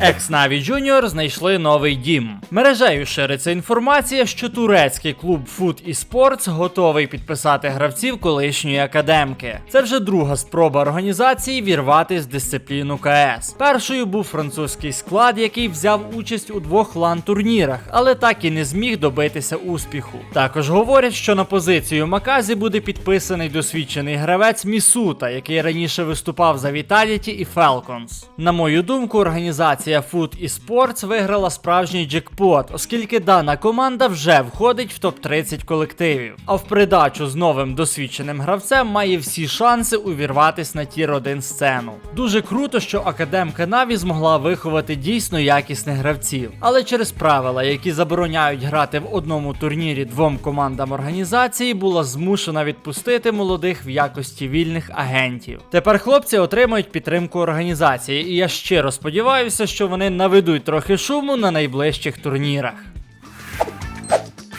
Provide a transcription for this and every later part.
Екс-Наві Junior знайшли новий дім. Мережею шириться інформація, що турецький клуб Food Sports готовий підписати гравців колишньої академки. Це вже друга спроба організації вірватись в дисципліну КС. Першою був французький склад, який взяв участь у двох лан-турнірах, але так і не зміг добитися успіху. Також говорять, що на позицію Маказі буде підписаний досвідчений гравець Місута, який раніше виступав за Vitality і Falcons. На мою думку, організація Food Sports виграла справжній джекпот, оскільки дана команда вже входить в топ-30 колективів. А в придачу з новим досвідченим гравцем має всі шанси увірватись на тір 1 сцену. Дуже круто, що академка Наві змогла виховати дійсно якісних гравців, але через правила, які забороняють грати в одному турнірі двом командам організації, була змушена відпустити молодих в якості вільних агентів. Тепер хлопці отримають підтримку організації, і я щиро сподіваюся, що вони наведуть трохи шуму на найближчих турнірах.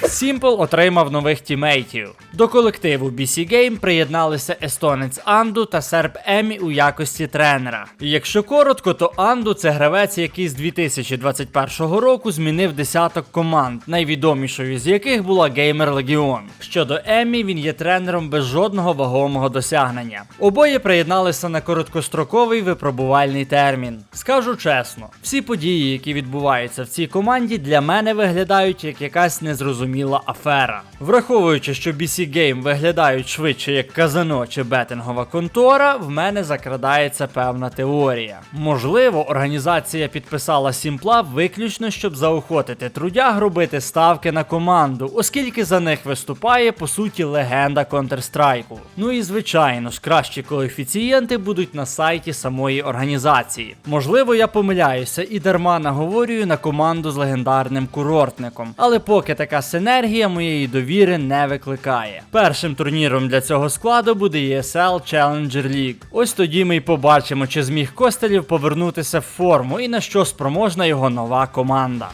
Simple отримав нових тімейтів. До колективу BC Game приєдналися естонець Анду та серб Емі у якості тренера. І якщо коротко, то Анду це гравець, який з 2021 року змінив десяток команд, найвідомішою з яких була Gamer Legion. Щодо Емі, він є тренером без жодного вагомого досягнення. Обоє приєдналися на короткостроковий випробувальний термін. Скажу чесно, всі події, які відбуваються в цій команді, для мене виглядають як якась незрозуміла афера. Враховуючи, що BC Game виглядають швидше як казино чи бетингова контора, в мене закрадається певна теорія. Можливо, організація підписала Сімпла виключно, щоб заохотити трудяг робити ставки на команду, оскільки за них виступає по суті легенда Counter-Strike. Ну і звичайно ж, кращі коефіцієнти будуть на сайті самої організації. Можливо, я помиляюся і дарма наговорюю на команду з легендарним курортником, але поки така синергія моєї довіри не викликає. Першим турніром для цього складу буде ESL Challenger League. Ось тоді ми й побачимо, чи зміг Костелів повернутися в форму і на що спроможна його нова команда.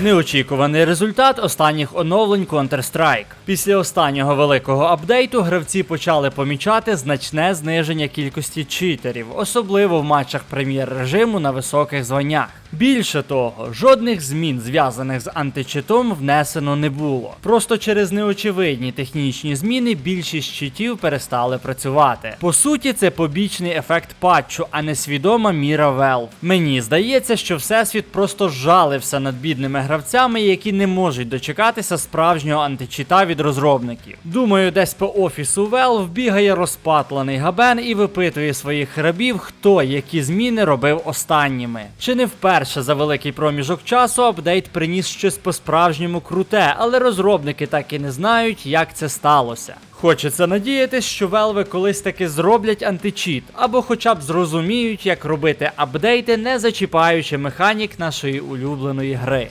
Неочікуваний результат останніх оновлень Counter-Strike. Після останнього великого апдейту гравці почали помічати значне зниження кількості читерів, особливо в матчах прем'єр-режиму на високих званнях. Більше того, жодних змін, зв'язаних з античитом, внесено не було. Просто через неочевидні технічні зміни більшість читів перестали працювати. По суті, це побічний ефект патчу, а не свідома міра Valve. Мені здається, що всесвіт просто жалився над бідними гравцями, які не можуть дочекатися справжнього античита від розробників. Думаю, десь по офісу Valve бігає розпатлений габен і випитує своїх рабів, хто які зміни робив останніми. Чи не вперше за великий проміжок часу апдейт приніс щось по-справжньому круте, але розробники так і не знають, як це сталося. Хочеться надіятись, що велви колись таки зроблять античіт, або хоча б зрозуміють, як робити апдейти, не зачіпаючи механік нашої улюбленої гри.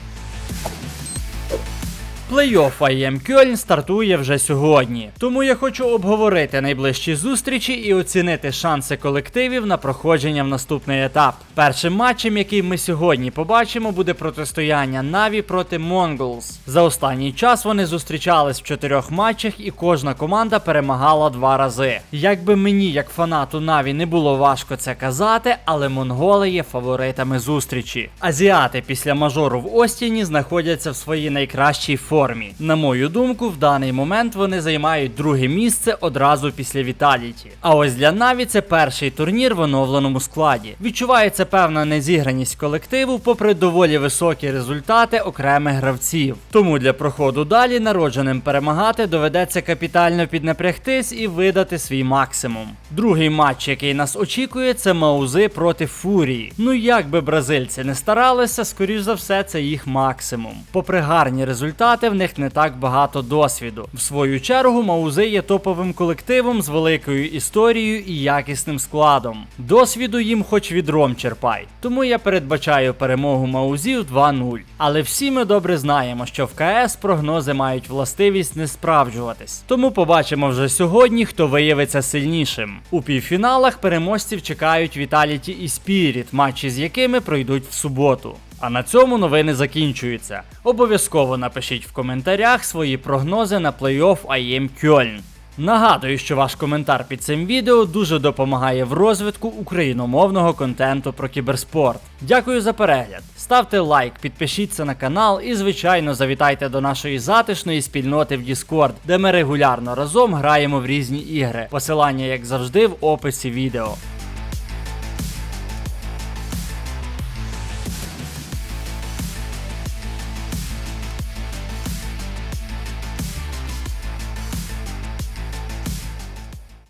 Плей-офф IEM Кьольн стартує вже сьогодні, тому я хочу обговорити найближчі зустрічі і оцінити шанси колективів на проходження в наступний етап. Першим матчем, який ми сьогодні побачимо, буде протистояння Наві проти Mongols. За останній час вони зустрічались в чотирьох матчах, і кожна команда перемагала два рази. Якби мені, як фанату Наві, не було важко це казати, але монголи є фаворитами зустрічі. Азіати після мажору в Остіні знаходяться в своїй найкращій формі. На мою думку, в даний момент вони займають друге місце одразу після Віталіті. А ось для Наві це перший турнір в оновленому складі. Відчувається певна незіграність колективу, попри доволі високі результати окремих гравців. Тому для проходу далі народженим перемагати доведеться капітально піднапрягтись і видати свій максимум. Другий матч, який нас очікує, це Маузи проти Фурії. Ну як би бразильці не старалися, скоріш за все, це їх максимум. Попри гарні результати, в них не так багато досвіду. В свою чергу, Маузи є топовим колективом з великою історією і якісним складом. Досвіду їм хоч відром черпай. Тому я передбачаю перемогу Маузів 2-0. Але всі ми добре знаємо, що в КС прогнози мають властивість не справджуватись. Тому побачимо вже сьогодні, хто виявиться сильнішим. У півфіналах переможців чекають Віталіті і Спіріт, матчі з якими пройдуть в суботу. А на цьому новини закінчуються. Обов'язково напишіть в коментарях свої прогнози на плей-офф IEM Кьольн. Нагадую, що ваш коментар під цим відео дуже допомагає в розвитку україномовного контенту про кіберспорт. Дякую за перегляд. Ставте лайк, підпишіться на канал і, звичайно, завітайте до нашої затишної спільноти в Discord, де ми регулярно разом граємо в різні ігри. Посилання, як завжди, в описі відео.